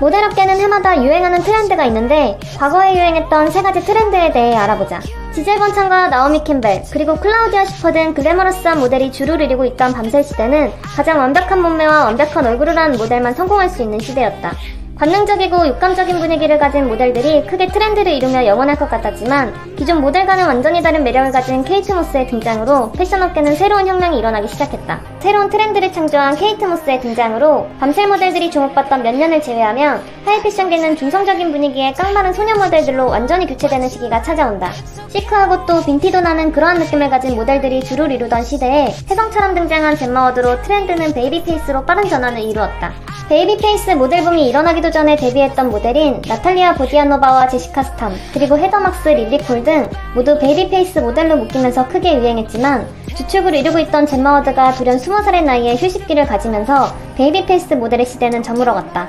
모델업계는 해마다 유행하는 트렌드가 있는데 과거에 유행했던 세 가지 트렌드에 대해 알아보자. 지젤 번창과 나오미 캠벨, 그리고 클라우디아 슈퍼 등 글래머러스한 모델이 주를 이루고 있던 밤새 시대는 가장 완벽한 몸매와 완벽한 얼굴을 한 모델만 성공할 수 있는 시대였다. 관능적이고 육감적인 분위기를 가진 모델들이 크게 트렌드를 이루며 영원할 것 같았지만 기존 모델과는 완전히 다른 매력을 가진 케이트 모스의 등장으로 패션 업계는 새로운 혁명이 일어나기 시작했다. 새로운 트렌드를 창조한 케이트 모스의 등장으로 밤새 모델들이 주목받던 몇 년을 제외하면 하이 패션계는 중성적인 분위기의 깡마른 소녀 모델들로 완전히 교체되는 시기가 찾아온다. 시크하고 또 빈티도 나는 그러한 느낌을 가진 모델들이 주를 이루던 시대에 혜성처럼 등장한 젠마워드로 트렌드는 베이비 페이스로 빠른 전환을 이루었다. 베이비 페이스 모델붐이 일어나기도 전에 데뷔했던 모델인 나탈리아 보디아노바와 제시카 스탐, 그리고 헤더막스, 릴리콜 등 모두 베이비 페이스 모델로 묶이면서 크게 유행했지만 주축을 이루고 있던 젠마워드가 돌연 20살의 나이에 휴식기를 가지면서 베이비 페이스 모델의 시대는 저물어갔다.